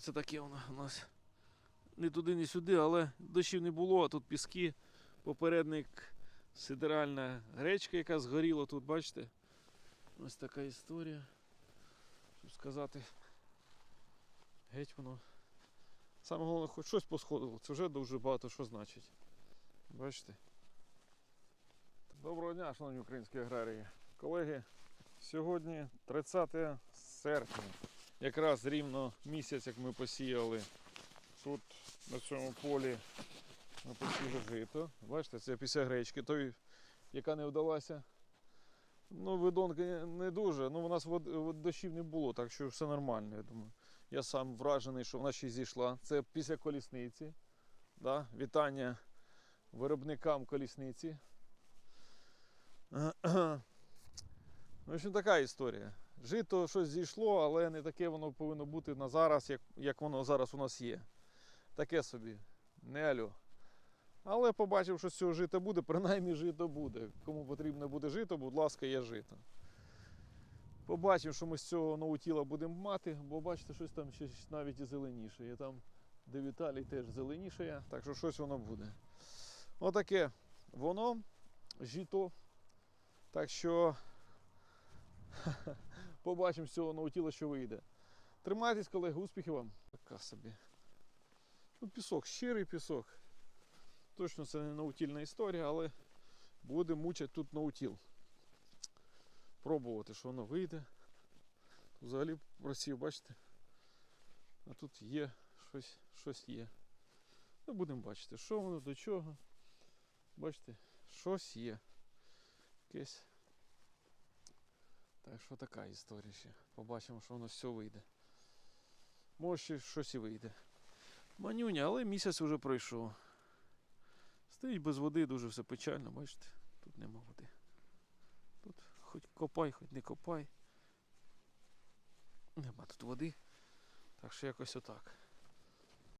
оце таке воно у нас. Не туди, не сюди, але дощів не було, а тут піски. Попередник сидеральна гречка, яка згоріла тут, бачите? Ось така історія. Щоб сказати. Геть воно. Саме головне, хоч щось посходило. Це вже дуже багато що значить. Бачите? Доброго дня, шановні українські аграрії. Колеги, сьогодні 30 серпня. Якраз рівно місяць, як ми посіяли тут на цьому полі ми посіяли жито. Бачите, це після гречки, той, яка не вдалася. Ну, видонки не дуже. Ну, у нас дощів не було, так що все нормально, я думаю. Я сам вражений, що вона ще зійшла. Це після колісниці. Да? Вітання виробникам колісниці. В общем, така історія. Жито щось зійшло, але не таке воно повинно бути на зараз, як, як воно зараз у нас є. Таке собі. Не альо. Але побачив, що з цього жита буде, принаймні жито буде. Кому потрібно буде жито, будь ласка, є жито. Побачив, що ми з цього наутіла будемо мати, бо бачите, щось там ще навіть і зеленіше. є. там, де Віталій теж зеленіше, є, так що щось воно буде. Отаке воно, жито. Так що побачимо з цього наутіла, що вийде. Тримайтесь, колеги, успіхів вам. Така собі. Ну, пісок, щирий пісок. Точно це не наутільна історія, але буде мучити тут наутіл. Пробувати, що воно вийде. Взагалі просів, бачите? А тут є щось, щось є. Ну, будемо бачити, що воно до чого. Бачите, щось є. Якесь. Так що така історія ще. Побачимо, що воно все вийде. Може щось і вийде. Манюня, але місяць вже пройшов. Стоїть без води, дуже все печально, бачите, тут нема води. Тут хоч копай, хоч не копай. Нема тут води. Так що якось отак.